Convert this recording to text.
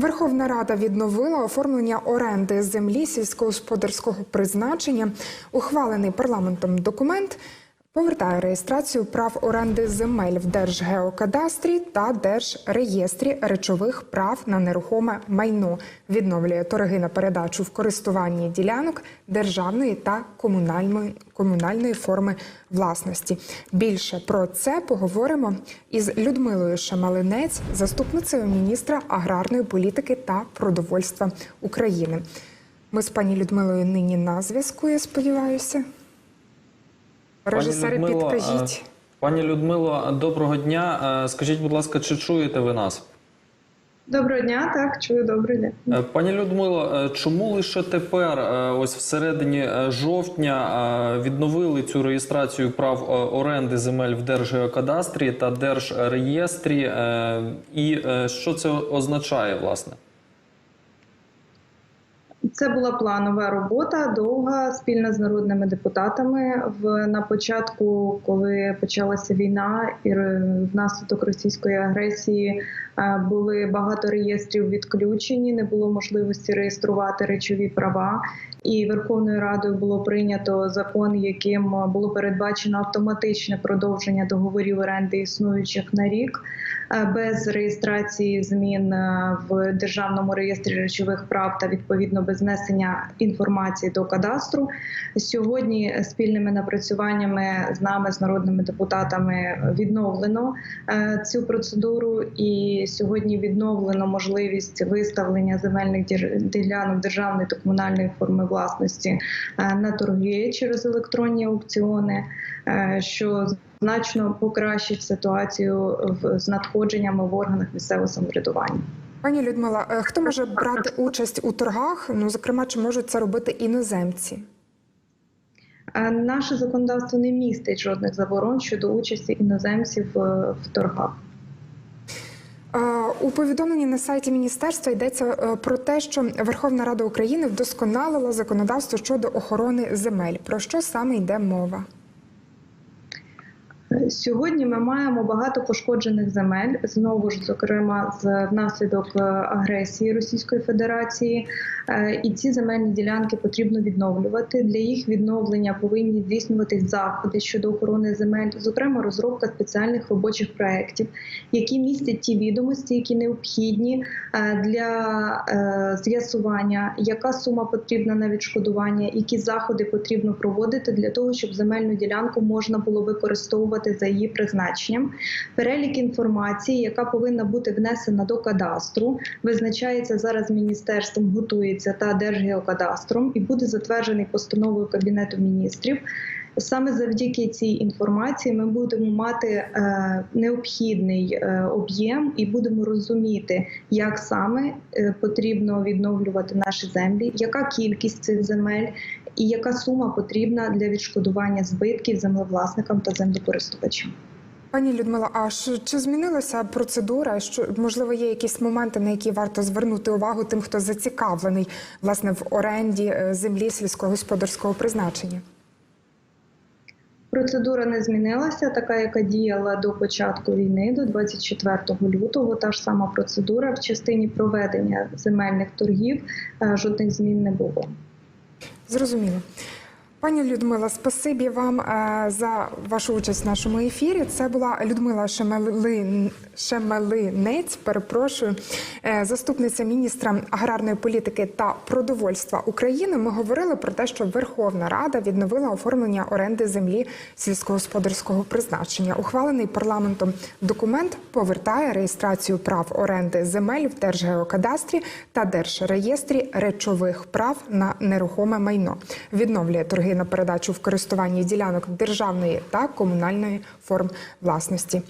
Верховна Рада відновила оформлення оренди землі сільськогосподарського призначення. Ухвалений парламентом документ повертає реєстрацію прав оренди земель в Держгеокадастрі та Держреєстрі речових прав на нерухоме майно, відновлює торги на передачу в користуванні ділянок державної та комунальної, комунальної форми власності. Більше про це поговоримо із Людмилою Шамалинець, заступницею міністра аграрної політики та продовольства України. Ми з пані Людмилою нині на зв'язку, я сподіваюся. Режисери, Людмило, підкажіть. е, Пані Людмило, доброго дня. Е, Скажіть, будь ласка, чи чуєте ви нас? Доброго дня, так чую добрий день. Е, Пані Людмило, чому лише тепер, ось всередині жовтня, відновили цю реєстрацію прав оренди земель в Держгеокадастрі та Держреєстрі? І що це означає, власне? Це була планова робота, довга спільно з народними депутатами. В на початку, коли почалася війна, і внаслідок російської агресії е, були багато реєстрів відключені, не було можливості реєструвати речові права. І Верховною Радою було прийнято закон, яким було передбачено автоматичне продовження договорів оренди існуючих на рік е, без реєстрації змін е, в державному реєстрі речових прав та відповідно без внесення інформації до кадастру. Сьогодні спільними напрацюваннями з нами, з народними депутатами, відновлено е, цю процедуру, і сьогодні відновлено можливість виставлення земельних ділянок державної та комунальної форми власності е, на торги через електронні аукціони, е, що значно покращить ситуацію з надходженнями в органах місцевого самоврядування. Пані Людмила, е, хто може брати участь у торгах? Ну, зокрема, чи можуть це робити іноземці? Е, Наше законодавство не містить жодних заборон щодо участі іноземців е, в торгах. У повідомленні на сайті міністерства йдеться про те, що Верховна Рада України вдосконалила законодавство щодо охорони земель. Про що саме йде мова? Сьогодні ми маємо багато пошкоджених земель, знову ж зокрема з внаслідок е, агресії Російської Федерації. Е, І ці земельні ділянки потрібно відновлювати. Для їх відновлення повинні здійснюватись заходи щодо охорони земель, зокрема розробка спеціальних робочих проєктів, які містять ті відомості, які необхідні е, для з'ясування, яка сума потрібна на відшкодування, які заходи потрібно проводити для того, щоб земельну ділянку можна було використовувати за її призначенням. Перелік інформації, яка повинна бути внесена до кадастру, визначається зараз міністерством, готується та Держгеокадастром і буде затверджений постановою Кабінету міністрів. Саме завдяки цій інформації ми будемо мати е, необхідний е, об'єм і будемо розуміти, як саме е, потрібно відновлювати наші землі, яка кількість цих земель і яка сума потрібна для відшкодування збитків землевласникам та землекористувачам. Пані Людмила, а що- чи змінилася процедура? Що можливо є якісь моменти, на які варто звернути увагу тим, хто зацікавлений власне в оренді е, землі сільськогосподарського призначення? Процедура не змінилася, така яка діяла до початку війни, до 24 лютого. Та ж сама процедура в частині проведення земельних торгів е, жодних змін не було. Зрозуміло. Пані Людмила, спасибі вам е, за вашу участь в нашому ефірі. Це була Людмила Шемели... Шемелинець, перепрошую, е, заступниця міністра аграрної політики та продовольства України. Ми говорили про те, що Верховна Рада відновила оформлення оренди землі сільськогосподарського призначення. Ухвалений парламентом документ повертає реєстрацію прав оренди земель в Держгеокадастрі та Держреєстрі речових прав на нерухоме майно. Відновлює торги на передачу в користуванні ділянок державної та комунальної форм власності.